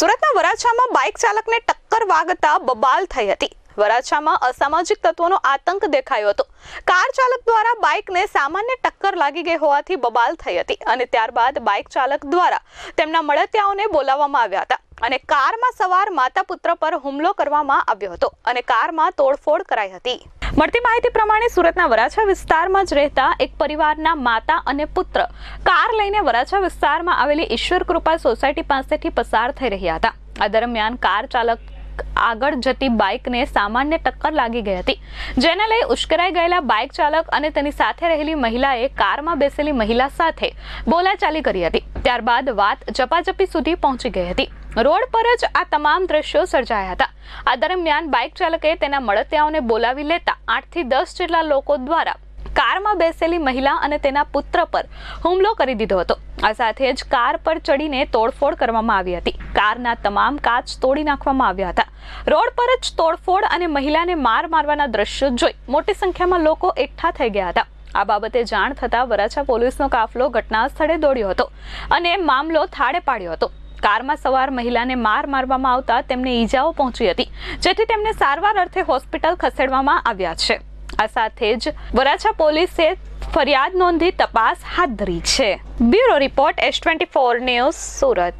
સુરતના વરાછામાં બાઇક ચાલકને ટક્કર વાગતા બબાલ થઈ હતી. વરાછામાં અસામાજિક તત્વોનો આતંક દેખાયો હતો. કાર ચાલક દ્વારા બાઇકને સામાન્ય ટક્કર લાગી ગઈ હોવાથી બબાલ થઈ હતી અને ત્યારબાદ બાઇક ચાલક દ્વારા તેમના મળતિયાઓને બોલાવવામાં આવ્યા હતા અને કારમાં સવાર માતા પુત્ર પર હુમલો કરવામાં આવ્યો હતો અને કારમાં તોડફોડ કરાઈ હતી. મળતી માહિતી પ્રમાણે સુરતના વરાછા વિસ્તારમાં જ રહેતા એક પરિવારના માતા અને પુત્ર કાર લઈને વરાછા વિસ્તારમાં આવેલી ઈશ્વર કૃપા સોસાયટી પાસેથી પસાર થઈ રહ્યા હતા. આ દરમિયાન કાર ચાલક આગળ જતી બાઇકને સામાન્ય ટક્કર લાગી ગઈ હતી. જેને લઈ ઉશ્કેરાઈ ગયેલા બાઇક ચાલક અને તેની સાથે રહેલી મહિલાએ કારમાં બેસેલી મહિલા સાથે બોલાચાલી કરી હતી. ત્યારબાદ વાત ચપાચપી સુધી પહોંચી ગઈ હતી. રોડ પર જ આ તમામ દ્રશ્યો સર્જાયા હતા. આ દરમિયાન બાઇક ચાલકે તેના મળતિયાઓને બોલાવી લેતા આઠથી દસ જેટલા લોકો દ્વારા કારમાં બેસેલી મહિલા અને તેના પુત્ર પર હુમલો કરી દીધો હતો. આ સાથે જ કાર પર ચડીને તોડફોડ કરવામાં આવી હતી. કારના તમામ કાચ તોડી નાખવામાં આવ્યા હતા. રોડ પર જ તોડફોડ અને મહિલાને માર મારવાના દ્રશ્યો જોઈ મોટી સંખ્યામાં લોકો એકઠા થઈ ગયા હતા. આ બાબતે જાણ થતાં વરાછા પોલીસનો કાફલો ઘટના સ્થળે દોડ્યો હતો અને મામલો થાળે પાડ્યો હતો. કારમાં સવાર મહિલાને માર મારવામાં આવતા તેમને ઈજાઓ પહોંચી હતી, જેથી તેમને સારવાર અર્થે હોસ્પિટલ ખસેડવામાં આવ્યા છે. આ સાથે જ વરાછા પોલીસે ફરિયાદ નોંધી તપાસ હાથ ધરી છે. Bureau report S twenty four news Surat.